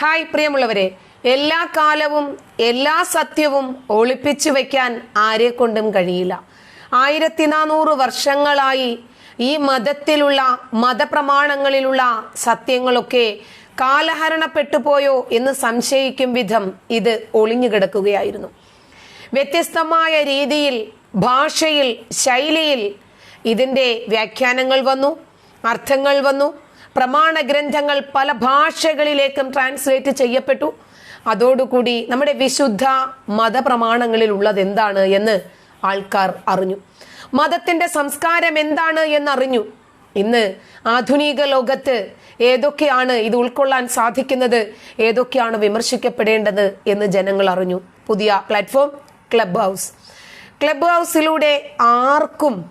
Hi പ്രിയമുള്ളവരെ. എല്ലാ കാലവും എല്ലാ സത്യവും ഒളിപ്പിച്ചു വയ്ക്കാൻ ആരെ കൊണ്ടും കഴിയില്ല. ആയിരത്തി നാനൂറ് വർഷങ്ങളായി ഈ മതത്തിലുള്ള മതപ്രമാണങ്ങളിലുള്ള സത്യങ്ങളൊക്കെ കാലഹരണപ്പെട്ടു പോയോ എന്ന് സംശയിക്കും വിധം ഇത് ഒളിഞ്ഞു കിടക്കുകയായിരുന്നു. വ്യത്യസ്തമായ രീതിയിൽ ഭാഷയിൽ ശൈലിയിൽ ഇതിന്റെ വ്യാഖ്യാനങ്ങൾ വന്നു അർത്ഥങ്ങൾ വന്നു പ്രമാണ ഗ്രന്ഥങ്ങൾ പല ഭാഷകളിലേക്കും ട്രാൻസ്ലേറ്റ് ചെയ്യപ്പെട്ടു. അതോടുകൂടി നമ്മുടെ വിശുദ്ധ മതപ്രമാണങ്ങളിൽ ഉള്ളത് എന്താണ് എന്ന് ആൾക്കാർ അറിഞ്ഞു. മതത്തിന്റെ സംസ്കാരം എന്താണ് എന്നറിഞ്ഞു. ഇന്ന് ആധുനിക ലോകത്ത് ഏതൊക്കെയാണ് ഇത് ഉൾക്കൊള്ളാൻ സാധിക്കുന്നത് ഏതൊക്കെയാണ് വിമർശിക്കപ്പെടേണ്ടത് എന്ന് ജനങ്ങൾ അറിഞ്ഞു. പുതിയ പ്ലാറ്റ്ഫോം ക്ലബ് ഹൗസ് ക്ലബ് ഹൗസിലൂടെ ആർക്കും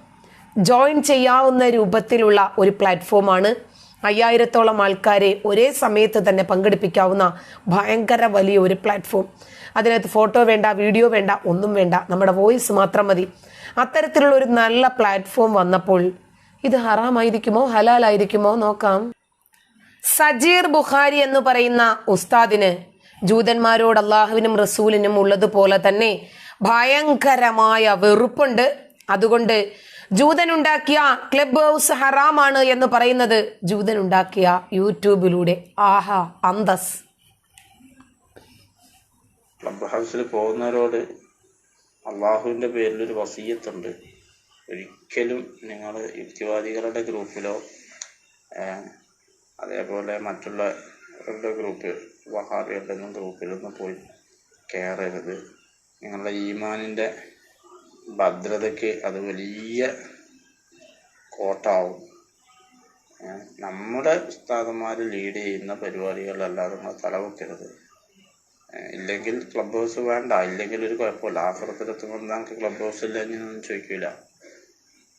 ജോയിൻ ചെയ്യാവുന്ന രൂപത്തിലുള്ള ഒരു പ്ലാറ്റ്ഫോമാണ് അയ്യായിരത്തോളം ആൾക്കാരെ ഒരേ സമയത്ത് തന്നെ പങ്കെടുപ്പിക്കാവുന്ന ഭയങ്കര വലിയ ഒരു പ്ലാറ്റ്ഫോം അതിനകത്ത് ഫോട്ടോ വേണ്ട വീഡിയോ വേണ്ട ഒന്നും വേണ്ട. നമ്മുടെ വോയിസ് മാത്രം മതി. അത്തരത്തിലുള്ള ഒരു നല്ല പ്ലാറ്റ്ഫോം വന്നപ്പോൾ ഇത് ഹറാമായിരിക്കുമോ? ഹലാലായിരിക്കുമോ? നോക്കാം. സജീർ ബുഖാരി എന്ന് പറയുന്ന ഉസ്താദിന് ജൂതന്മാരോട് അള്ളാഹുവിനും റസൂലിനും ഉള്ളതുപോലെ തന്നെ ഭയങ്കരമായ വെറുപ്പുണ്ട്. അതുകൊണ്ട് ജൂതനുണ്ടാക്കിയ ക്ലബ് ഹൗസ് ഹറാമാണ് എന്ന് പറയുന്നത്. ജൂതനുണ്ടാക്കിയ യൂട്യൂബിലൂടെ. ആഹാ അന്തസ്. ക്ലബ് ഹൗസിൽ പോകുന്നവരോട് അള്ളാഹുവിന്റെ ഒരു വസീയത്തുണ്ട്. ഒരിക്കലും നിങ്ങൾ യുക്തിവാദികളുടെ ഗ്രൂപ്പിലോ അതേപോലെ മറ്റുള്ളവരുടെ ഗ്രൂപ്പ് വഹാബികളുടെ ഒന്നും ഗ്രൂപ്പിലൊന്നും പോയി കയറരുത്. നിങ്ങളുടെ ഈമാനിന്റെ ഭദ്രതയ്ക്ക് അത് വലിയ കോട്ടാവും. നമ്മുടെ ഉസ്താദന്മാർ ലീഡ് ചെയ്യുന്ന പരിപാടികളിലല്ലാതെ നമ്മൾ തലവെക്കരുത്. ഇല്ലെങ്കിൽ ക്ലബ് ഹൗസ് വേണ്ട. ഇല്ലെങ്കിൽ ഒരു കുഴപ്പമില്ല. ആഫ്രിക്കയിലെത്തുമ്പോൾ നമുക്ക് ക്ലബ് ഹൗസ് ഇല്ല എന്നൊന്നും ചോദിക്കില്ല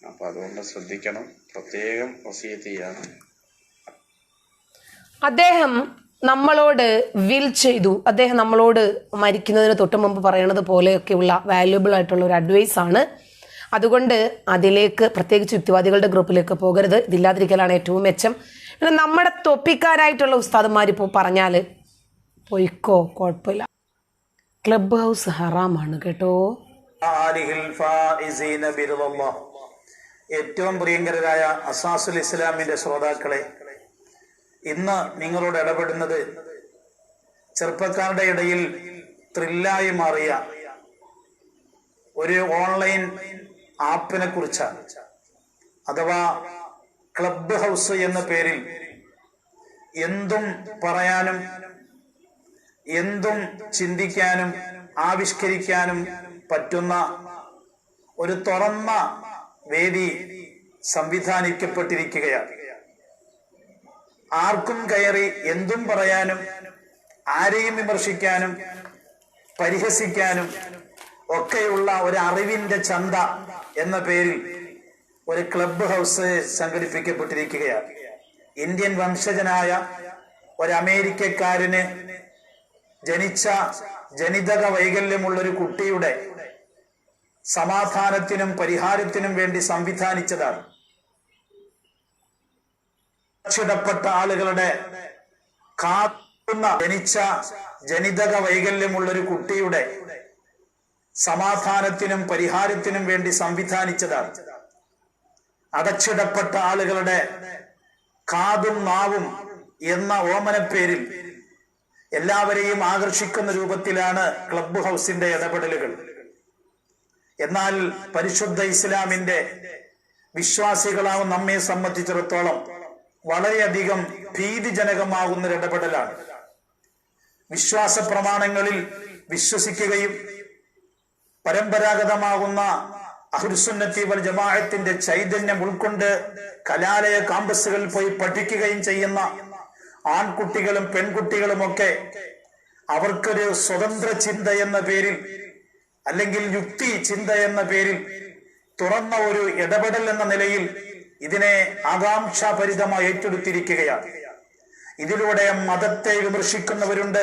അപ്പോൾ അതുകൊണ്ട് ശ്രദ്ധിക്കണം. പ്രത്യേകം വസീയത്ത് ചെയ്യാണ്. അദ്ദേഹം നമ്മളോട് വിൽ ചെയ്തു. അദ്ദേഹം നമ്മളോട് മരിക്കുന്നതിന് തൊട്ട് മുമ്പ് പറയണത് പോലെയൊക്കെയുള്ള വാല്യുബിൾ ആയിട്ടുള്ള ഒരു അഡ്വൈസ് ആണ്. അതുകൊണ്ട് അതിലേക്ക് പ്രത്യേകിച്ച് യുക്തിവാദികളുടെ ഗ്രൂപ്പിലേക്ക് പോകരുത്. ഇതില്ലാതിരിക്കലാണ് ഏറ്റവും മെച്ചം. പിന്നെ നമ്മുടെ തൊപ്പിക്കാരായിട്ടുള്ള ഉസ്താദന്മാർ ഇപ്പോൾ പറഞ്ഞാൽ പൊയ്ക്കോ കുഴപ്പമില്ല. ക്ലബ് ഹൗസ് ഹറാമാണ് കേട്ടോ. ഏറ്റവും പ്രിയങ്കരായ അസാസുൽ ഇസ്ലാമിന്റെ ശ്രോതാക്കളെ ഇന്ന് നിങ്ങളോട് ഇടപെടുന്നത് ചെറുപ്പക്കാരുടെ ഇടയിൽ ത്രില്ലായി മാറിയ ഒരു ഓൺലൈൻ ആപ്പിനെ കുറിച്ചാണ്. അഥവാ ക്ലബ് ഹൗസ് എന്ന പേരിൽ എന്തും പറയാനും എന്തും ചിന്തിക്കാനും ആവിഷ്കരിക്കാനും പറ്റുന്ന ഒരു തുറന്ന വേദി സംവിധാനിക്കപ്പെട്ടിരിക്കുകയാണ്. ആർക്കും കയറി എന്തും പറയാനും ആരെയും വിമർശിക്കാനും പരിഹസിക്കാനും ഒക്കെയുള്ള ഒരു അറിവിന്റെ ചന്ത എന്ന പേരിൽ ഒരു ക്ലബ് ഹൗസ് സംഘടിപ്പിക്കപ്പെട്ടിരിക്കുകയാണ്. ഇന്ത്യൻ വംശജനായ ഒരു അമേരിക്കക്കാരന് ജനിച്ച ജനിതക വൈകല്യമുള്ള ഒരു കുട്ടിയുടെ സമാധാനത്തിനും പരിഹാരത്തിനും വേണ്ടി സംവിധാനിച്ചതാണ്. ചിടപ്പെട്ട ആളുകളുടെ കാത്തുന്ന ജനിച്ച ജനിതക വൈകല്യമുള്ള ഒരു കുട്ടിയുടെ സമാധാനത്തിനും പരിഹാരത്തിനും വേണ്ടി സംവിധാനിച്ചതാണ്. അടച്ചിടപ്പെട്ട ആളുകളുടെ കാതും നാവും എന്ന ഓമനപ്പേരിൽ എല്ലാവരെയും ആകർഷിക്കുന്ന രൂപത്തിലാണ് ക്ലബ് ഹൗസിന്റെ ഇടപെടലുകൾ. എന്നാൽ പരിശുദ്ധ ഇസ്ലാമിന്റെ വിശ്വാസികളാവും നമ്മെ സംബന്ധിച്ചിടത്തോളം വളരെയധികം ഭീതിജനകമാകുന്ന ഒരു ഇടപെടലാണ്. വിശ്വാസ പ്രമാണങ്ങളിൽ വിശ്വസിക്കുകയും പരമ്പരാഗതമാകുന്ന അഹുർസുന്നത്തി വൽ ജമാഅത്തിന്റെ ചൈതന്യം ഉൾക്കൊണ്ട് കലാലയ കാമ്പസുകളിൽ പോയി പഠിക്കുകയും ചെയ്യുന്ന ആൺകുട്ടികളും പെൺകുട്ടികളും ഒക്കെ അവർക്കൊരു സ്വതന്ത്ര ചിന്ത എന്ന പേരിൽ അല്ലെങ്കിൽ യുക്തി ചിന്ത എന്ന പേരിൽ തുറന്ന ഒരു ഇടപെടൽ എന്ന നിലയിൽ ഇതിനെ ആകാംക്ഷാഭരിതമായി ഏറ്റെടുത്തിരിക്കുകയാണ്. ഇതിലൂടെ മതത്തെ വിമർശിക്കുന്നവരുണ്ട്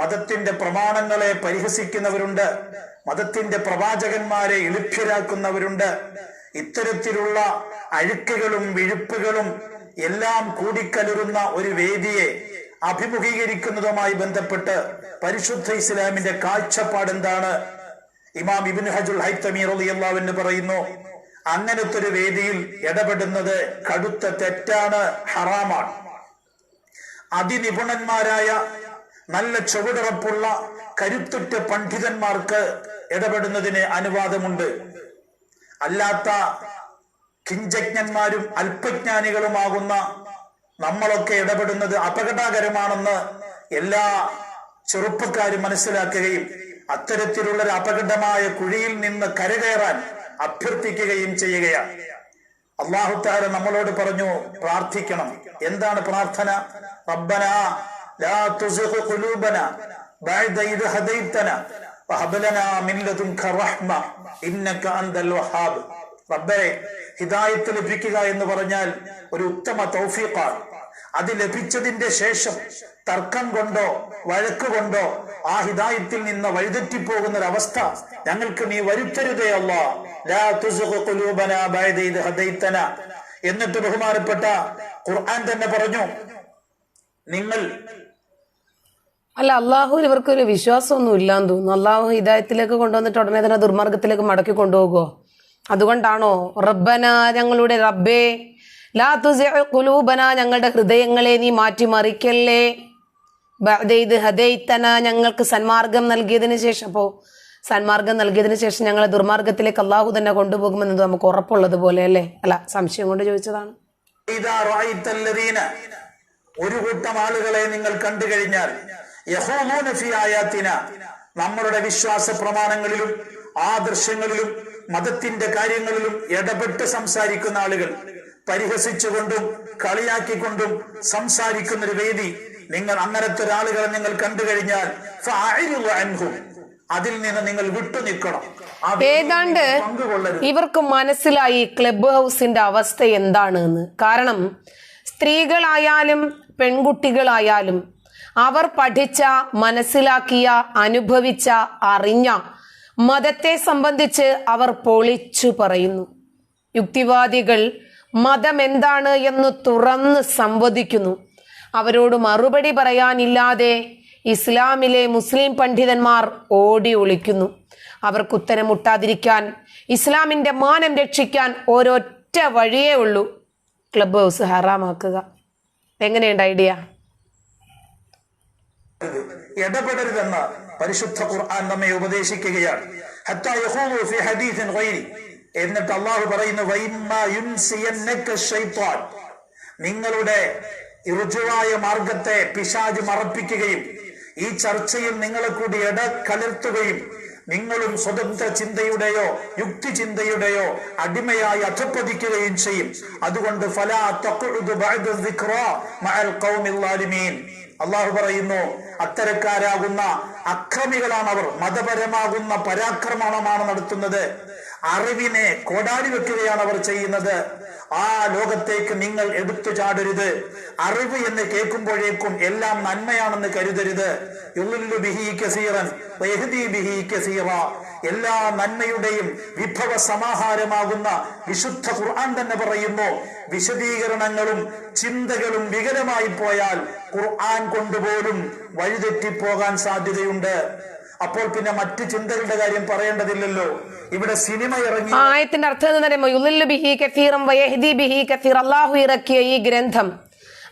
മതത്തിന്റെ പ്രമാണങ്ങളെ പരിഹസിക്കുന്നവരുണ്ട് മതത്തിന്റെ പ്രവാചകന്മാരെ എളുപ്പരാക്കുന്നവരുണ്ട്. ഇത്തരത്തിലുള്ള അഴുക്കുകളും വിഴുപ്പുകളും എല്ലാം കൂടിക്കലരുന്ന ഒരു വേദിയെ അഭിമുഖീകരിക്കുന്നതുമായി ബന്ധപ്പെട്ട് പരിശുദ്ധ ഇസ്ലാമിന്റെ കാഴ്ചപ്പാട് എന്താണ് ഇമാം ഇബിൻ ഹജുൽ ഹൈത്തമീർ അള്ളാഹുവിന് പറയുന്നു അങ്ങനത്തെ ഒരു വേദിയിൽ ഇടപെടുന്നത് കടുത്ത തെറ്റാണ് ഹറാമാണ്. അതിനിപുണന്മാരായ നല്ല ചുവടുറപ്പുള്ള കരുത്തുറ്റ പണ്ഡിതന്മാർക്ക് ഇടപെടുന്നതിന് അനുവാദമുണ്ട്. അല്ലാത്ത കിഞ്ചജ്ഞന്മാരും അല്പജ്ഞാനികളുമാകുന്ന നമ്മളൊക്കെ ഇടപെടുന്നത് അപകടകരമാണെന്ന് എല്ലാ ചെറുപ്പക്കാരും മനസ്സിലാക്കുകയും അത്തരത്തിലുള്ള ഒരു അപകടമായ കുഴിയിൽ നിന്ന് കരകയറാൻ അഭ്യർത്ഥിക്കുകയും ചെയ്യുകയാണ്. അള്ളാഹുത്താര നമ്മളോട് പറഞ്ഞു പ്രാർത്ഥിക്കണം. എന്താണ് പ്രാർത്ഥന? റബ്ബന ലാ ഖുലൂബന ബഅദ ലനാ മിൻ റഹ്മ വഹാബ്. റബ്ബേ ഹിദായത്ത് ലഭിക്കുക എന്ന് പറഞ്ഞാൽ ഒരു ഉത്തമ തൗഫീഖാണ്. അത് ലഭിച്ചതിന്റെ ശേഷം തർക്കം കൊണ്ടോ വഴക്ക് കൊണ്ടോ ആ ഹിതായത്തിൽ നിന്ന് വഴിതെറ്റിപ്പോകുന്ന ഒരവസ്ഥ ഞങ്ങൾക്ക് നീ വരുത്തരുതേ ഹദൈതന. എന്നിട്ട് ബഹുമാനപ്പെട്ട ഖുർആൻ തന്നെ പറഞ്ഞു നിങ്ങൾ അല്ല അള്ളാഹു ഇവർക്കൊരു വിശ്വാസമൊന്നും ഇല്ലാന്ന് തോന്നുന്നു. അള്ളാഹു ഹിതായത്തിലേക്ക് കൊണ്ടുവന്നിട്ട് ഉടനെ തന്നെ ദുർമാർഗത്തിലേക്ക് മടക്കി കൊണ്ടുപോകുമോ അതുകൊണ്ടാണോ? റബ്ബന ഞങ്ങളുടെ റബ്ബേ ലാ തുസിഅ് ഖുലൂബന ഞങ്ങളുടെ ഹൃദയങ്ങളെ നീ മാറ്റിമറിക്കല്ലേ. ബഅദൈദ് ഞങ്ങൾക്ക് സന്മാർഗം നൽകിയതിന് ശേഷം അപ്പോൾ സന്മാർഗം നൽകിയതിന് ശേഷം ഞങ്ങളെ ദുർമാർഗത്തിലേക്ക് അള്ളാഹു തന്നെ കൊണ്ടുപോകുമെന്നത് നമുക്ക് ഉറപ്പുള്ളത് പോലെ അല്ലേ? അല്ല സംശയം കൊണ്ട് ചോദിച്ചതാണ്. ഒരു കൂട്ടം ആളുകളെ നിങ്ങൾ കണ്ടു കഴിഞ്ഞാൽ നമ്മളുടെ വിശ്വാസ പ്രമാണങ്ങളിലും ആദർശങ്ങളിലും മതത്തിന്റെ കാര്യങ്ങളിലും ഇടപെട്ട് സംസാരിക്കുന്ന ആളുകൾ. പരിഹസിച്ചുകൊണ്ടും കളിയാക്കിക്കൊണ്ടും സംസാരിക്കുന്ന ഒരു വേദി നിങ്ങൾ അങ്ങനത്തെ ഒരാളുകളെ നിങ്ങൾ കണ്ടു കഴിഞ്ഞാൽ. അതിൽ നിന്ന് നിങ്ങൾ വിട്ടു നിൽക്കണം. ഏതാണ്ട് ഇവർക്ക് മനസ്സിലായി ക്ലബ് ഹൗസിന്റെ അവസ്ഥ എന്താണ് എന്ന് കാരണം സ്ത്രീകളായാലും പെൺകുട്ടികളായാലും അവർ പഠിച്ച മനസ്സിലാക്കിയ അനുഭവിച്ച അറിഞ്ഞ മതത്തെ സംബന്ധിച്ച് അവർ പൊളിച്ചു പറയുന്നു. യുക്തിവാദികൾ മതം എന്താണ് എന്ന് തുറന്ന് സംവദിക്കുന്നു. അവരോട് മറുപടി പറയാനില്ലാതെ ഇസ്ലാമിലെ മുസ്ലിം പണ്ഡിതന്മാർ ഓടി ഒളിക്കുന്നു. അവർക്ക് ഉത്തരം മുട്ടാതിരിക്കാൻ ഇസ്ലാമിന്റെ മാനം രക്ഷിക്കാൻ ഒരൊറ്റ വഴിയേ ഉള്ളൂ. ക്ലബ് ഹൗസ് ഹറാമാക്കുക. എങ്ങനെയുണ്ട് ഐഡിയ? ഇടപെടരുതെന്ന് പരിശുദ്ധ ഖുർആൻ നമ്മെ ഉപദേശിക്കുകയാണ്. എന്നിട്ട് അള്ളാഹു പറയുന്നു നിങ്ങളുടെ ഋജുവായ മാർഗത്തെ പിശാജ് മറപ്പിക്കുകയും ഈ ചർച്ചയിൽ നിങ്ങളെ കൂടി ഇട കലർത്തുകയും നിങ്ങളും സ്വതന്ത്ര ചിന്തയുടെയോ യുക്തി ചിന്തയുടെയോ അടിമയായി അധപ്പതിക്കുകയും ചെയ്യും. അതുകൊണ്ട് അള്ളാഹു പറയുന്നു അത്തരക്കാരാകുന്ന അക്രമികളാണ് അവർ മതപരമാകുന്ന പരാക്രമണമാണ് നടത്തുന്നത്. അറിവിനെ കോടാലി വെക്കുകയാണ് അവർ ചെയ്യുന്നത്. ആ ലോകത്തേക്ക് നിങ്ങൾ എടുത്തു ചാടരുത്. അറിവ് എന്ന് കേൾക്കുമ്പോഴേക്കും എല്ലാം നന്മയാണെന്ന് കരുതരുത്. എല്ലാ നന്മയുടെയും വിഭവ സമാഹാരമാകുന്ന വിശുദ്ധ ഖുർആൻ തന്നെ പറയുന്നു. വിശദീകരണങ്ങളും ചിന്തകളും വികലമായി പോയാൽ ഖുർആൻ കൊണ്ടുപോലും വഴിതെറ്റിപ്പോകാൻ സാധ്യതയുണ്ട്. അപ്പോൾ പിന്നെ മറ്റു ചിന്തകളുടെ കാര്യം പറയേണ്ടതില്ലല്ലോ. ഇവിടെ സിനിമ ഇറങ്ങി ആയത്തിന്റെ അർത്ഥം പറയുമ്പോൾ യുലില്ലു ബിഹി കത്തീറം വയഹ്ദി ബിഹി കത്തീർ അള്ളാഹു ഇറക്കിയ ഈ ഗ്രന്ഥം.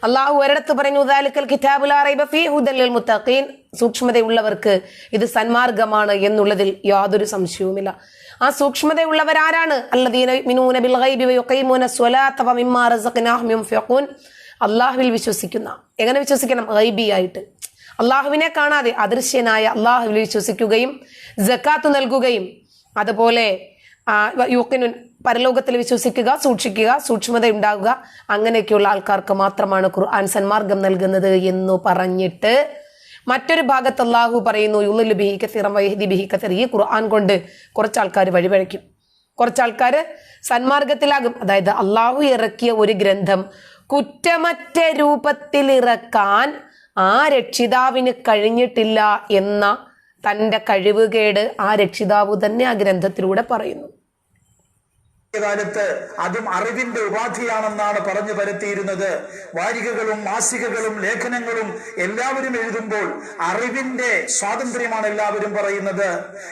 അള്ളാഹു ഒരിടത്ത് പറഞ്ഞു ദാലിക്കൽ കിതാബുൽ റൈബ ഫീ ഹുദല്ലിൽ ലിൽ മുത്തഖീൻ. സൂക്ഷ്മതയുള്ളവർക്ക് ഇത് സന്മാർഗമാണ് എന്നുള്ളതിൽ യാതൊരു സംശയവുമില്ല. ആ സൂക്ഷ്മതയുള്ളവരാരാണ്? അല്ലദീന മിനൂന ബിൽ ഗൈബി വയുഖീമൂന സ്വലാത്ത വമിമ്മാ റസഖ്നാഹും യുൻഫിഖൂൻ. അള്ളാഹുവിൽ വിശ്വസിക്കുന്ന എങ്ങനെ വിശ്വസിക്കണം? ഗൈബിയായിട്ട്. അള്ളാഹുവിനെ കാണാതെ അദൃശ്യനായ അള്ളാഹുവിൽ വിശ്വസിക്കുകയും ജക്കാത്ത് നൽകുകയും അതുപോലെ ആ, യൂക്കിനുൻ പരലോകത്തിൽ വിശ്വസിക്കുക സൂക്ഷിക്കുക സൂക്ഷ്മത ഉണ്ടാകുക അങ്ങനെയൊക്കെയുള്ള ആൾക്കാർക്ക് മാത്രമാണ് ഖുർആൻ സന്മാർഗം നൽകുന്നത് എന്ന് പറഞ്ഞിട്ട് മറ്റൊരു ഭാഗത്ത് അള്ളാഹു പറയുന്നു യുള്ളിൽ ബിഹി കത്തീറം വൈഹദി ബിഹി ഈ ഖുർആൻ കൊണ്ട് കുറച്ച് ആൾക്കാർ വഴിപഴയ്ക്കും. കുറച്ച് ആൾക്കാർ സന്മാർഗത്തിലാകും. അതായത് അള്ളാഹു ഇറക്കിയ ഒരു ഗ്രന്ഥം കുറ്റമറ്റ രൂപത്തിൽ ഇറക്കാൻ ആ രക്ഷിതാവിന് കഴിഞ്ഞിട്ടില്ല എന്ന തന്റെ കഴിവുകേട് ആ രക്ഷിതാവ് തന്നെ ആ ഗ്രന്ഥത്തിലൂടെ പറയുന്നു. കാലത്ത് അതും അറിവിന്റെ ഉപാധിയാണെന്നാണ് പറഞ്ഞു പരത്തിയിരുന്നത്. വാരികകളും മാസികകളും ലേഖനങ്ങളും എല്ലാവരും എഴുതുമ്പോൾ അറിവിന്റെ സ്വാതന്ത്ര്യമാണ് എല്ലാവരും പറയുന്നത്.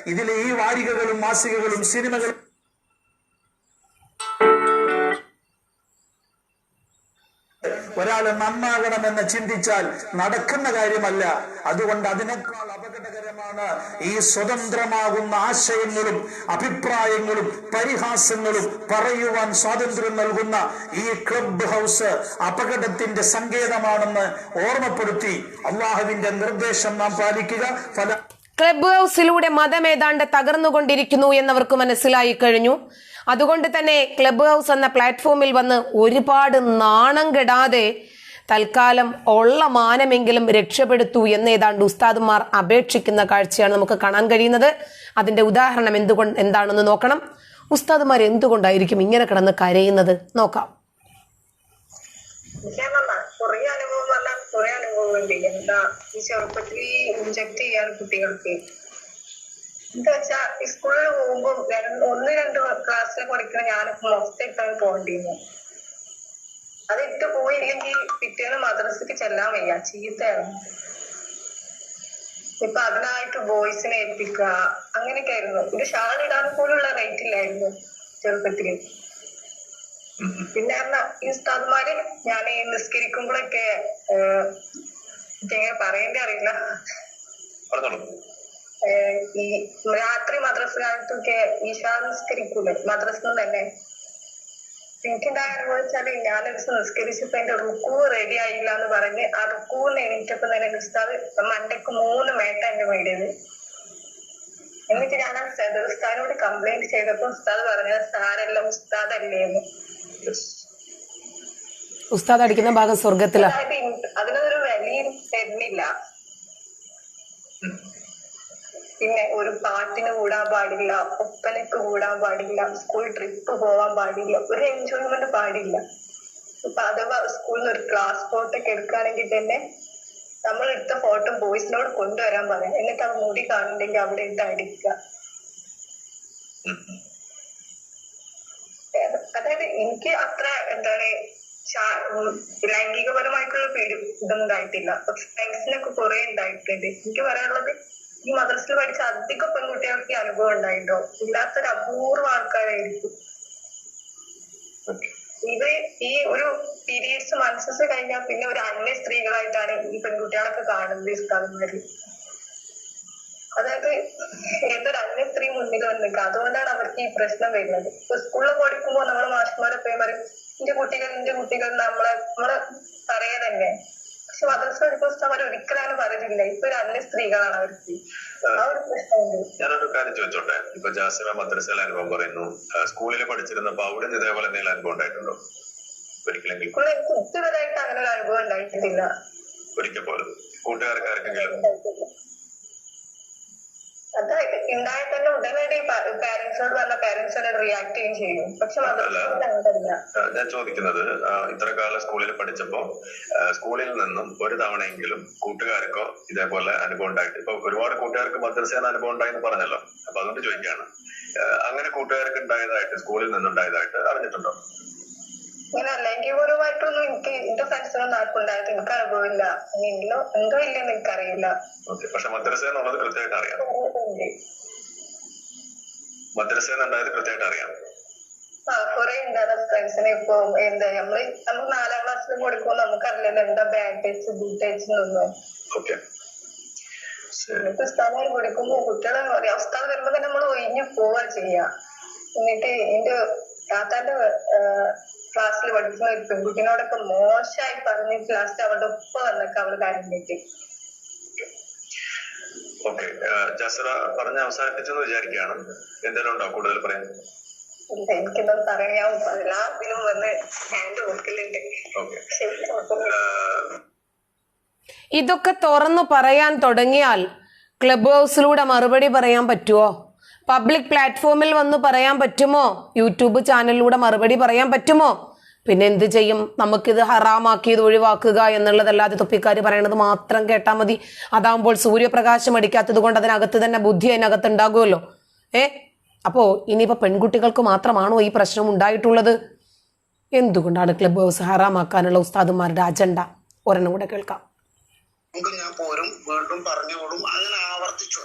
ഇതിലെ ഈ വാരികകളും മാസികകളും സിനിമകളും ഒരാൾ നന്നാകണമെന്ന് ചിന്തിച്ചാൽ നടക്കുന്ന കാര്യമല്ല. അതുകൊണ്ട് അതിനേക്കാൾ അപകടകരമാണ് ഈ സ്വതന്ത്രമാകുന്ന ആശയങ്ങളും അഭിപ്രായങ്ങളും പരിഹാസങ്ങളും പറയുവാൻ സ്വാതന്ത്ര്യം നൽകുന്ന ഈ ക്ലബ് ഹൗസ് അപകടത്തിന്റെ സങ്കേതമാണെന്ന് ഓർമ്മപ്പെടുത്തി അള്ളാഹുവിന്റെ നിർദ്ദേശം നാം പാലിക്കുക. ഫല ക്ലബ് ഹൗസിലൂടെ മതം ഏതാണ്ട് തകർന്നുകൊണ്ടിരിക്കുന്നു എന്നവർക്ക് മനസ്സിലായി കഴിഞ്ഞു. അതുകൊണ്ട് തന്നെ ക്ലബ് ഹൗസ് എന്ന പ്ലാറ്റ്ഫോമിൽ വന്ന് ഒരുപാട് നാണം കെടാതെ തൽക്കാലം ഉള്ള മാനമെങ്കിലും രക്ഷപ്പെടുത്തൂ എന്ന് ഏതാണ്ട് ഉസ്താദുമാർ അപേക്ഷിക്കുന്ന കാഴ്ചയാണ് നമുക്ക് കാണാൻ കഴിയുന്നത്. അതിന്റെ ഉദാഹരണം എന്തുകൊണ്ട് എന്താണെന്ന് നോക്കണം. ഉസ്താദുമാർ എന്തുകൊണ്ടായിരിക്കും ഇങ്ങനെ കിടന്ന് കരയുന്നത്? നോക്കാം. കുറെ അനുഭവം എന്താ ഈ ചെറുപ്പത്തിൽ ഇഞ്ചക്ട് ചെയ്യാറ് കുട്ടികൾക്ക് എന്താ വെച്ചാ ഈ സ്കൂളിൽ പോകുമ്പോ ഒന്ന് രണ്ട് ക്ലാസ്സിൽ പഠിക്കണ ഞാനിപ്പോ മൊത്തം പോകേണ്ടിരുന്നു ഇട്ട് പോയില്ലെങ്കിൽ പിറ്റേന്ന് മദ്രസക്ക് ചെല്ലാൻ വയ്യ ചീത്തയാണ്. ഇപ്പൊ അതിനായിട്ട് ബോയ്സിനെ ഏൽപ്പിക്കുക അങ്ങനെയൊക്കെ ആയിരുന്നു. ഒരു ഷാൾ ഇടാൻ പോലുള്ള റേറ്റ് ഇല്ലായിരുന്നു ചെറുപ്പത്തിൽ. പിന്നെ പറഞ്ഞ ഈ ഉസ്താദ്മാര് ഞാൻ നിസ്കരിക്കുമ്പോഴൊക്കെ പറയേണ്ടി അറിയില്ല. ഈ രാത്രി മദ്രസ കാലത്തൊക്കെ ഈശാ നിസ്കരിക്കൂലെ? മദ്രസ തന്നെ. എനിക്കെന്താ അനുഭവം വെച്ചാൽ ദിവസം നിസ്കരിച്ചപ്പോ എന്റെ റുക്കൂ റെഡി ആയില്ല എന്ന് പറഞ്ഞ് ആ റുക്കൂന്ന് എണീറ്റപ്പോ തന്നെ ഉസ്താദ് മണ്ടയ്ക്ക് മൂന്ന് മേട്ട എന്റെ മേടിയത്. എന്നിട്ട് ഞാൻ ആ സദർ ഉസ്താദിനോട് കംപ്ലൈന്റ് ചെയ്തപ്പോ ഉസ്താദ് പറഞ്ഞത് സാരെല്ലാം ഉസ്താദ് എന്ന് ഉസ്താദ് അടിക്കുന്ന ഭാഗം സ്വർഗത്തിലാ അതായത് ഇൻ- അതിനൊരു വലിയ തരുന്നില്ല പിന്നെ ഒരു പാട്ടിന് കൂടാൻ പാടില്ല ഒപ്പനക്ക് കൂടാൻ പാടില്ല സ്കൂൾ ട്രിപ്പ് പോവാൻ പാടില്ല ഒരു എൻജോയ്മെന്റ് പാടില്ല. ഇപ്പൊ അഥവാ സ്കൂളിൽ ഒരു ക്ലാസ് ഫോട്ടോ ഒക്കെ എടുക്കുകയാണെങ്കിൽ തന്നെ നമ്മൾ എടുത്ത ഫോട്ടോ ബോയ്സിനോട് കൊണ്ടുവരാൻ പറയാം. എന്നിട്ട് ആ മുടി കാണുന്നുണ്ടെങ്കിൽ അവിടെ ഇട്ട് അടിക്കുക അതായത് എനിക്ക് അത്ര എന്താണ് ലൈംഗികപരമായിട്ടുള്ള പീഡി ഇതൊന്നും ഉണ്ടായിട്ടില്ല ഫ്രണ്ട്സിനൊക്കെ കുറെ ഉണ്ടായിട്ടുണ്ട് എനിക്ക് പറയാനുള്ളത് ഈ മദ്രസിൽ പഠിച്ച അധികം പെൺകുട്ടികൾക്ക് ഈ അനുഭവം ഉണ്ടായിട്ടോ ഇല്ലാത്തൊരു അപൂർവ ആൾക്കാരായിരിക്കും. ഇത് ഈ ഒരു പീരീഡ്സ് മനസ്സസ് കഴിഞ്ഞാൽ പിന്നെ ഒരു അന്യ സ്ത്രീകളായിട്ടാണ് ഈ പെൺകുട്ടികളൊക്കെ കാണുന്നത് ഉസ്താദന്മാര് അതായത് ഏതൊരു അന്യ സ്ത്രീ മുന്നിൽ വന്നിക്കുക അതുകൊണ്ടാണ് അവർക്ക് ഈ പ്രശ്നം വരുന്നത്. ഇപ്പൊ സ്കൂളിൽ പഠിക്കുമ്പോൾ മാഷ്മാരെ പോയി പറയും എന്റെ കുട്ടികൾ എന്റെ കുട്ടികൾ നമ്മളെ നമ്മളെ പറയാ തന്നെ. പക്ഷെ മദ്രസ പഠിക്കുന്ന അവർ അങ്ങനെ പറഞ്ഞിട്ടില്ല. ഇപ്പൊ ഒരു അന്യ സ്ത്രീകളാണ് അവർക്ക്. ആ. ഒരു പ്രശ്നമുണ്ട്. ഞാനൊരു കാര്യം ചോദിച്ചോട്ടെ? ഇപ്പൊ ജാസിമ മദ്രസയിലെ അനുഭവം പറയുന്നു. സ്കൂളിൽ പഠിച്ചിരുന്നപ്പോ അവിടെ ഇതേപോലെ എന്തെങ്കിലും അനുഭവം ഉണ്ടായിട്ടുണ്ടോ? ഒരിക്കലെങ്കിലും ഇതുവരെയായിട്ട് അങ്ങനെ ഒരു അനുഭവം ഉണ്ടായിട്ടില്ല. ഒരിക്കൽ പോലും. കൂട്ടുകാർക്ക് ആർക്കെങ്കിലും അതായത് ഉണ്ടായാൽ തന്നെ ഉടനടി പാരന്റ്സിനോട് പറഞ്ഞ പാരന്റ്സ് റിയാക്ട് ചെയ്യും ചെയ്യും. പക്ഷെ ഞാൻ ചോദിക്കുന്നത് ഇത്ര കാലം സ്കൂളിൽ പഠിച്ചപ്പോ സ്കൂളിൽ നിന്നും ഒരു തവണയെങ്കിലും കൂട്ടുകാർക്കോ ഇതേപോലെ അനുഭവം ഉണ്ടായിട്ട് ഇപ്പൊ ഒരുപാട് കൂട്ടുകാർക്ക് മദ്രസയിൽ അനുഭവം ഉണ്ടായെന്ന് പറഞ്ഞല്ലോ. അപ്പൊ അതുകൊണ്ട് ചോദിക്കുകയാണ് ആ, അങ്ങനെ കൂട്ടുകാർക്ക് ഉണ്ടായതായിട്ട് സ്കൂളിൽ നിന്നുണ്ടായതായിട്ട് അറിഞ്ഞിട്ടുണ്ടോ? ഇങ്ങനെ ലൈംഗികപരമായിട്ടൊന്നും എനിക്ക് എന്റെ ഫ്രണ്ട്സിനൊന്നും ആർക്കും ഉണ്ടായിട്ട് എനിക്ക് അനുഭവമില്ല. ഇനി എന്തോ ഇല്ലെന്ന് എനിക്കറിയില്ല. പക്ഷെ മദ്രസ എന്നുള്ളത് കൃത്യമായിട്ട് അറിയാം. മദ്രസ എന്നുണ്ടായത് കൃത്യമായിട്ട് അറിയാം. ആ കുറെ ഉണ്ടാകുന്ന ഫ്രണ്ട്സിനെ ഇപ്പൊ എന്താ നമ്മൾ നമുക്ക് നാലാം ക്ലാസ്സിൽ കൊടുക്കുമ്പോ നമുക്കറിയില്ലല്ലോ എന്താ ബാഡ് ടച്ച് ഗുഡ് ടച്ച് എന്നൊന്നും. ഓക്കെ. ശരി. എന്നിട്ട് ഉസ്താദ് പഠിക്കുമ്പോ കുട്ടികളെ പറയാം ഉസ്താദ് വരുമ്പോ തന്നെ നമ്മൾ ഒഴിഞ്ഞു പോവാ ചെയ്യാ. എന്നിട്ട് എന്റെ താത്താന്റെ ക്ലാസ്സിൽ പഠിക്കുന്ന ഒരു പെൺകുട്ടിനോടൊക്കെ മോശമായി പറഞ്ഞ് ക്ലാസ്സിൽ അവളുടെ ഒപ്പം വന്നൊക്കെ അവൾ കാര്യം പറ്റി ഓക്കെ ജസറ പറഞ്ഞ് അവസാനിപ്പിച്ചെന്ന് വിചാരിക്കുകയാണ്. എന്തെങ്കിലും ഉണ്ടോ കൂടുതൽ പറയാൻ? ഇല്ല എനിക്കെന്താ പറയാൻ ഞാൻ എല്ലാത്തിനും വന്ന് ഹാൻഡ് ഓർക്കലുണ്ട് ഓക്കെ ഇതൊക്കെ തുറന്നു പറയാൻ തുടങ്ങിയാൽ ക്ലബ് ഹൗസിലൂടെ മറുപടി പറയാൻ പറ്റുമോ പബ്ലിക് പ്ലാറ്റ്ഫോമിൽ വന്ന് പറയാൻ പറ്റുമോ? യൂട്യൂബ് ചാനലിലൂടെ മറുപടി പറയാൻ പറ്റുമോ? പിന്നെ എന്ത് ചെയ്യും? നമുക്കിത് ഹറാമാക്കിയത് ഒഴിവാക്കുക എന്നുള്ളതല്ലാതെ തൊപ്പിക്കാർ പറയണത് മാത്രം കേട്ടാൽ മതി. അതാകുമ്പോൾ സൂര്യപ്രകാശം അടിക്കാത്തത് കൊണ്ട് അതിനകത്ത് തന്നെ ബുദ്ധി അതിനകത്ത് ഉണ്ടാകുമല്ലോ. ഏ? അപ്പോൾ ഇനിയിപ്പോൾ പെൺകുട്ടികൾക്ക് മാത്രമാണോ ഈ പ്രശ്നം ഉണ്ടായിട്ടുള്ളത്? എന്തുകൊണ്ടാണ് ക്ലബ് ഹൗസ് ഹറാമാക്കാനുള്ള ഉസ്താദുമാരുടെ അജണ്ട? ഒരെണ്ണം കൂടെ കേൾക്കാം. ഞാൻ പോരും വീണ്ടും പറഞ്ഞോളും അങ്ങനെ ആവർത്തിച്ചു.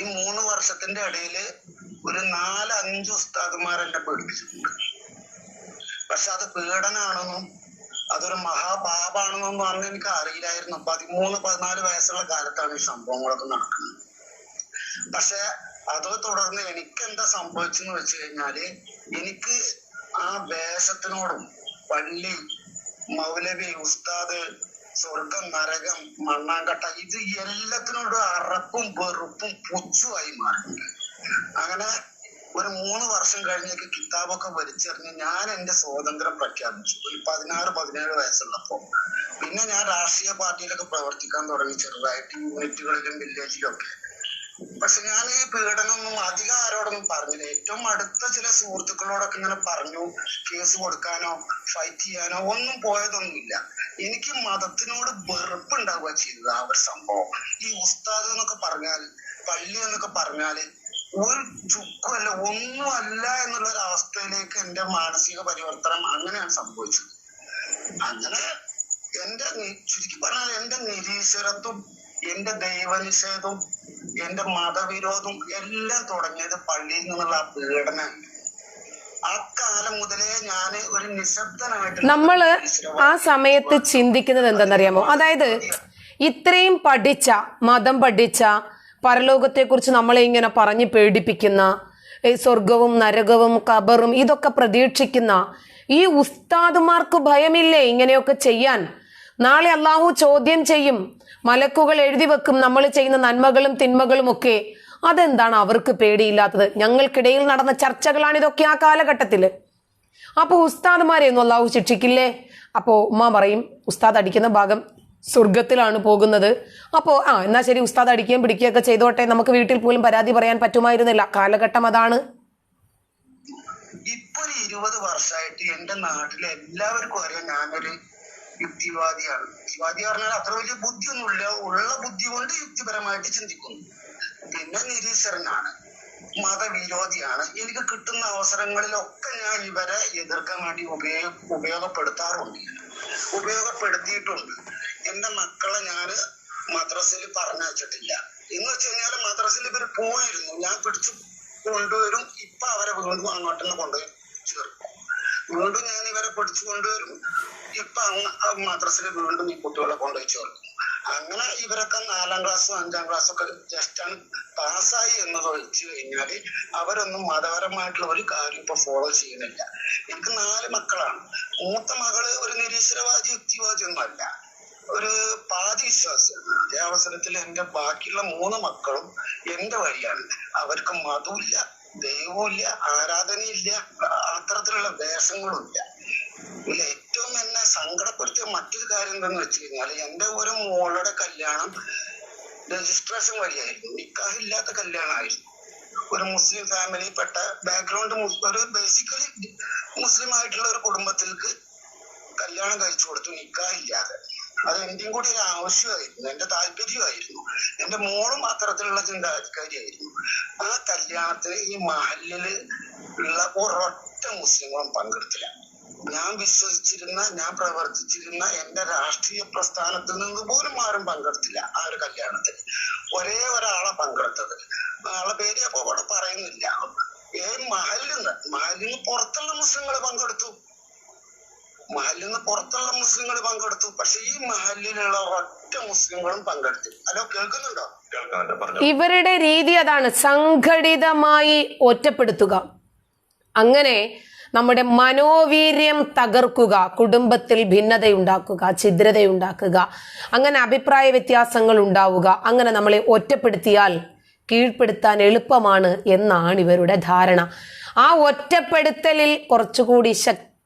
ഈ മൂന്ന് വർഷത്തിന്റെ ഇടയിൽ ഒരു നാല് അഞ്ച് ഉസ്താദുമാരെന്നെ പേടിപ്പിച്ചിട്ടുണ്ട്. പക്ഷെ അത് പീഡനാണെന്നും അതൊരു മഹാപാപാണെന്നൊന്നും അന്ന് എനിക്ക് അറിയില്ലായിരുന്നു പതിമൂന്ന് പതിനാല് വയസ്സുള്ള കാലത്താണ് ഈ സംഭവങ്ങളൊക്കെ നടക്കുന്നത്. പക്ഷെ അത് തുടർന്ന് എനിക്ക് എന്താ സംഭവിച്ചെന്ന് വെച്ച് കഴിഞ്ഞാൽ എനിക്ക് ആ വേഷത്തിനോടും പള്ളി മൗലവി ഉസ്താദ് സ്വർഗം നരകം മണ്ണാങ്കട്ട ഇത് എല്ലാത്തിനോടും അറപ്പും വെറുപ്പും പുച്ഛുമായി മാറിയിട്ടുണ്ട്. അങ്ങനെ ഒരു മൂന്ന് വർഷം കഴിഞ്ഞേക്ക് കിതാബൊക്കെ വലിച്ചെറിഞ്ഞ് ഞാൻ എന്റെ സ്വാതന്ത്ര്യം പ്രഖ്യാപിച്ചു. ഒരു പതിനാറ് പതിനേഴ് വയസ്സുള്ളപ്പോ. പിന്നെ ഞാൻ രാഷ്ട്രീയ പാർട്ടിയിലൊക്കെ പ്രവർത്തിക്കാൻ തുടങ്ങി. ചെറുതായിട്ട് യൂണിറ്റുകളിലും വില്ലേജിലും ഒക്കെ പക്ഷെ ഞാൻ ഈ പീഡനമൊന്നും അധികം ആരോടൊന്നും പറഞ്ഞില്ല. ഏറ്റവും അടുത്ത ചില സുഹൃത്തുക്കളോടൊക്കെ ഇങ്ങനെ പറഞ്ഞു കേസ് കൊടുക്കാനോ ഫൈറ്റ് ചെയ്യാനോ ഒന്നും പോയതൊന്നുമില്ല. എനിക്ക് മതത്തിനോട് വെറുപ്പുണ്ടാവുക ചെയ്തത്. ആ ഒരു സംഭവം. ഈ ഉസ്താദ് എന്നൊക്കെ പറഞ്ഞാൽ പള്ളി എന്നൊക്കെ പറഞ്ഞാൽ ഒരു ചുക്കുമല്ല ഒന്നും അല്ല എന്നുള്ള ഒരു അവസ്ഥയിലേക്ക് എന്റെ മാനസിക പരിവർത്തനം അങ്ങനെയാണ് സംഭവിച്ചത്. അങ്ങനെ എന്റെ ചുരുക്കി പറഞ്ഞാൽ എന്റെ നിരീശ്വരത്വം എന്റെ ദൈവനിഷേധവും എന്റെ മതവിരോധവും എല്ലാം തുടങ്ങിയത് പള്ളിയിൽ നിന്നുള്ള ആ പീഡനം. ആ കാലം മുതലേ ഞാൻ ഒരു നിശബ്ദനായിട്ട് നമ്മൾ ആ സമയത്ത് ചിന്തിക്കുന്നത് എന്താണെന്നറിയാമോ അതായത് ഇത്രയും പഠിച്ച മതം പഠിച്ച പരലോകത്തെക്കുറിച്ച് നമ്മളെ ഇങ്ങനെ പറഞ്ഞ് പേടിപ്പിക്കുന്ന സ്വർഗവും നരകവും കബറും ഇതൊക്കെ പ്രതീക്ഷിക്കുന്ന ഈ ഉസ്താദുമാർക്ക് ഭയമില്ലേ ഇങ്ങനെയൊക്കെ ചെയ്യാൻ? നാളെ അള്ളാഹു ചോദ്യം ചെയ്യും മലക്കുകൾ എഴുതി വെക്കും നമ്മൾ ചെയ്യുന്ന നന്മകളും തിന്മകളും ഒക്കെ. അതെന്താണ് അവർക്ക് പേടിയില്ലാത്തത്? ഞങ്ങൾക്കിടയിൽ നടന്ന ചർച്ചകളാണ് ഇതൊക്കെ ആ കാലഘട്ടത്തിൽ അപ്പോൾ ഉസ്താദുമാരെയൊന്നും അള്ളാഹു ശിക്ഷിക്കില്ലേ? അപ്പോൾ ഉമ്മ പറയും ഉസ്താദ് അടിക്കുന്ന ഭാഗം സ്വർഗത്തിലാണ് പോകുന്നത്. അപ്പോൾ ആ എന്നാ ശരി ഉസ്താദ് അടിക്കുകയും പിടിക്കുകയൊക്കെ ചെയ്തോട്ടെ. നമുക്ക് വീട്ടിൽ പോലും പരാതി പറയാൻ പറ്റുമായിരുന്നില്ല. കാലഘട്ടം അതാണ്. ഇപ്പൊ ഇരുപത് വർഷമായിട്ട് എന്റെ നാട്ടിലെ എല്ലാവർക്കും അറിയാം ഞാനൊരു യുക്തിവാദിയാണ്. യുക്തിവാദി പറഞ്ഞാൽ അത്ര വലിയ ബുദ്ധിയൊന്നുമില്ല. ഉള്ള ബുദ്ധി കൊണ്ട് യുക്തിപരമായിട്ട് ചിന്തിക്കുന്നു. പിന്നെ നിരീശ്വരനാണ്. മതവിരോധിയാണ്. എനിക്ക് കിട്ടുന്ന അവസരങ്ങളിലൊക്കെ ഞാൻ ഇവരെ എതിർക്കാൻ വേണ്ടി ഉപയോഗ ഉപയോഗപ്പെടുത്താറുണ്ട്. ഉപയോഗപ്പെടുത്തിയിട്ടുണ്ട്. എന്റെ മക്കളെ ഞാൻ മദ്രസയിൽ പറഞ്ഞയച്ചിട്ടില്ല എന്ന് വെച്ച് കഴിഞ്ഞാൽ മദ്രസയിൽ ഇവർ പോയിരുന്നു. ഞാൻ പിടിച്ചു കൊണ്ടുവരും. ഇപ്പൊ അവരെ വീണ്ടും അങ്ങോട്ട് തന്നെ കൊണ്ടുപോയി ചേർക്കും. വീണ്ടും ഞാൻ ഇവരെ പിടിച്ചു കൊണ്ടുവരും. ഇപ്പൊ അങ്ങ് മദ്രസയിൽ വീണ്ടും ഈ കുട്ടികളെ കൊണ്ടുപോയി ചേർക്കും. അങ്ങനെ ഇവരൊക്കെ നാലാം ക്ലാസ്സും അഞ്ചാം ക്ലാസ്സും ഒക്കെ ജസ്റ്റാണ് പാസ്സായി എന്നത് ഒഴിച്ചു കഴിഞ്ഞാൽ അവരൊന്നും മതപരമായിട്ടുള്ള ഒരു കാര്യം ഇപ്പൊ ഫോളോ ചെയ്യുന്നില്ല. എനിക്ക് നാല് മക്കളാണ്. മൂത്ത മകൾ ഒരു നിരീശ്വരവാദി യുക്തിവാദി ഒന്നുമല്ല ഒരു പാതി വിശ്വാസിയാണ് അതേ അവസരത്തിൽ എന്റെ ബാക്കിയുള്ള മൂന്ന് മക്കളും എന്റെ വഴിയാണ്. അവർക്ക് മതമില്ല ദൈവമില്ല ആരാധനയില്ല അത്തരത്തിലുള്ള വേഷങ്ങളുമില്ല. ഇതിൽ ഏറ്റവും എന്നെ സങ്കടപ്പെടുത്തിയ മറ്റൊരു കാര്യം എന്താന്ന് വെച്ച് കഴിഞ്ഞാൽ എന്റെ ഒരു മോളുടെ കല്യാണം രജിസ്ട്രേഷൻ വഴിയായിരുന്നു. നിക്കാഹ് ഇല്ലാത്ത കല്യാണമായിരുന്നു. ഒരു മുസ്ലിം ഫാമിലി പെട്ട ബാക്ക്ഗ്രൗണ്ട് ഒരു ബേസിക്കലി മുസ്ലിം ആയിട്ടുള്ള ഒരു കുടുംബത്തിലേക്ക് കല്യാണം കഴിച്ചു കൊടുത്തു. നിക്കാഹ് ഇല്ലാതെ. അത് എന്റെയും കൂടി ഒരു ആവശ്യമായിരുന്നു. എന്റെ താല്പര്യമായിരുന്നു. എന്റെ മോളും അത്തരത്തിലുള്ള ചിന്താധികാരിയായിരുന്നു ആ കല്യാണത്തിന് ഈ മഹലിൽ ഉള്ള ഒരൊറ്റ മുസ്ലിങ്ങളും പങ്കെടുത്തില്ല. ഞാൻ വിശ്വസിച്ചിരുന്ന ഞാൻ പ്രവർത്തിച്ചിരുന്ന എന്റെ രാഷ്ട്രീയ പ്രസ്ഥാനത്തിൽ നിന്ന് പോലും ആരും പങ്കെടുത്തില്ല ആ ഒരു കല്യാണത്തിൽ ഒരേ ഒരാളെ പങ്കെടുത്തത്. ആളെ പേര് അപ്പൊ അവിടെ പറയുന്നില്ല. ഏ മഹലിന്ന് മഹലിന്ന് പുറത്തുള്ള മുസ്ലിങ്ങൾ പങ്കെടുത്തു. മഹലിൽ നിന്ന് പുറത്തുള്ള മുസ്ലിങ്ങൾ പങ്കെടുത്തു. പക്ഷെ ഈ മഹലിലുള്ള ഒറ്റ മുസ്ലിങ്ങളും പങ്കെടുത്തു. ഹലോ കേൾക്കുന്നുണ്ടോ? ഇവരുടെ രീതി അതാണ്. സംഘടിതമായി ഒറ്റപ്പെടുത്തുക. അങ്ങനെ നമ്മുടെ മനോവീര്യം തകർക്കുക കുടുംബത്തിൽ ഭിന്നതയുണ്ടാക്കുക ഛിദ്രതയുണ്ടാക്കുക അങ്ങനെ അഭിപ്രായ വ്യത്യാസങ്ങൾ ഉണ്ടാവുക അങ്ങനെ നമ്മളെ ഒറ്റപ്പെടുത്തിയാൽ കീഴ്പ്പെടുത്താൻ എളുപ്പമാണ് എന്നാണ് ഇവരുടെ ധാരണ. ആ ഒറ്റപ്പെടുത്തലിൽ കുറച്ചുകൂടി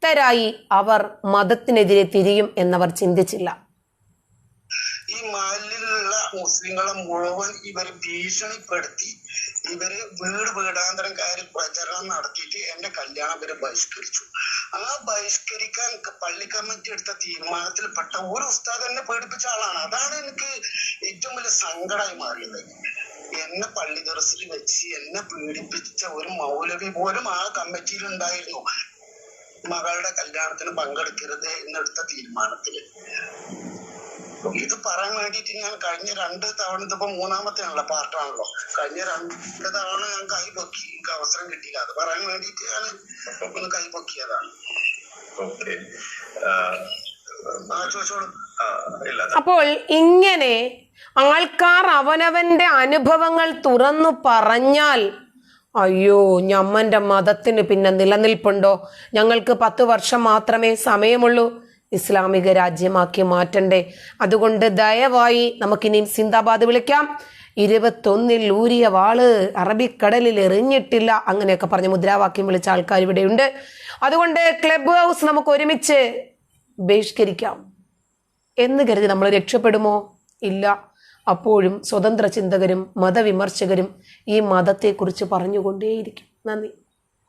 ശക്തരായി അവർ മതത്തിനെതിരെ തിരിയും എന്നവർ ചിന്തിച്ചില്ല. ഈ മാലിലുള്ള മുസ്ലിങ്ങളെ മുഴുവൻ ഇവർ ഭീഷണിപ്പെടുത്തി ഇവർ വീട് വീടാന്തരം കയറി പ്രചരണം നടത്തിയിട്ട് എന്റെ കല്യാണം ഇവരെ ബഹിഷ്കരിച്ചു. ആ ബഹിഷ്കരിക്കാൻ പള്ളി കമ്മിറ്റി എടുത്ത തീരുമാനത്തിൽപ്പെട്ട ഒരു ഉസ്താദ് എന്നെ പേടിപ്പിച്ച ആളാണ്. അതാണ് എനിക്ക് ഏറ്റവും വലിയ സങ്കടമായി മാറിയത്. എന്നെ പള്ളി ദർസിൽ വെച്ച് എന്നെ പീഡിപ്പിച്ച ഒരു മൗലവി പോലും ആ കമ്മിറ്റിയിൽ ഉണ്ടായിരുന്നു. മകളുടെ കല്യാണത്തിന് പങ്കെടുക്കരുത് എന്നെടുത്ത തീരുമാനത്തിൽ. ഇത് പറയാൻ വേണ്ടിയിട്ട് ഞാൻ കഴിഞ്ഞ രണ്ട് തവണ ഇതിപ്പോ മൂന്നാമത്തെ ആണല്ലോ പാർട്ടാണല്ലോ. കഴിഞ്ഞ രണ്ട് തവണ ഞാൻ കൈ പൊക്കി എനിക്ക് അവസരം കിട്ടിയില്ല. അത് പറയാൻ വേണ്ടിയിട്ട് ഞാൻ ഒന്ന് കൈ പൊക്കിയതാണ്. അപ്പോൾ ഇങ്ങനെ ആൾക്കാർ അവനവന്റെ അനുഭവങ്ങൾ തുറന്നു പറഞ്ഞാൽ അയ്യോ ഞമ്മന്റെ മതത്തിന് പിന്നെ നിലനിൽപ്പുണ്ടോ? ഞങ്ങൾക്ക് പത്ത് വർഷം മാത്രമേ സമയമുള്ളൂ. ഇസ്ലാമിക രാജ്യമാക്കി മാറ്റണ്ടേ. അതുകൊണ്ട് ദയവായി നമുക്കിനിയും സിന്ദാബാദ് വിളിക്കാം. ഇരുപത്തൊന്നിൽ ഊരിയ വാൾ അറബിക്കടലിൽ എറിഞ്ഞിട്ടില്ല. അങ്ങനെയൊക്കെ പറഞ്ഞ് മുദ്രാവാക്യം വിളിച്ച ആൾക്കാർ ഇവിടെയുണ്ട് അതുകൊണ്ട് ക്ലബ് ഹൗസ് നമുക്ക് ഒരുമിച്ച് ബഹിഷ്കരിക്കാം. എന്ന് കരുതി നമ്മൾ രക്ഷപ്പെടുമോ? ഇല്ല. അപ്പോഴും സ്വതന്ത്ര ചിന്തകരും മതവിമർശകരും ഈ മതത്തെക്കുറിച്ച് പറഞ്ഞുകൊണ്ടേയിരിക്കും. നന്ദി.